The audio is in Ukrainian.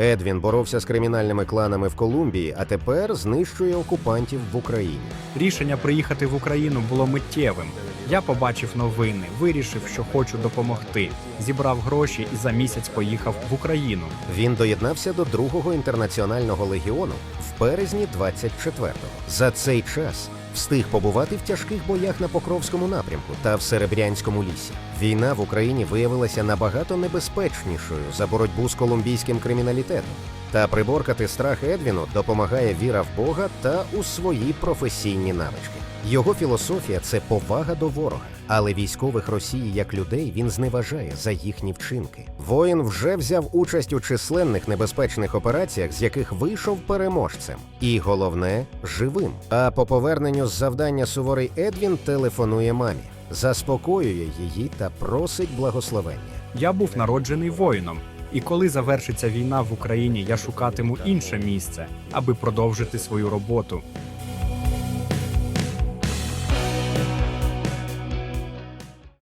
Едвін боровся з кримінальними кланами в Колумбії, а тепер знищує окупантів в Україні. Рішення приїхати в Україну було миттєвим. Я побачив новини, вирішив, що хочу допомогти. Зібрав гроші і за місяць поїхав в Україну. Він доєднався до другого інтернаціонального легіону в березні 24-го. За цей час встиг побувати в тяжких боях на Покровському напрямку та в Серебрянському лісі. Війна в Україні виявилася набагато небезпечнішою за боротьбу з колумбійським криміналітетом. Та приборкати страх Едвіну допомагає віра в Бога та у свої професійні навички. Його філософія це повага до ворога, але військових Росії як людей він зневажає за їхні вчинки. Воїн вже взяв участь у численних небезпечних операціях, з яких вийшов переможцем, і головне живим. А по поверненню з завдання суворий Едвін телефонує мамі, заспокоює її та просить благословення. Я був народжений воїном, і коли завершиться війна в Україні, я шукатиму інше місце, аби продовжити свою роботу.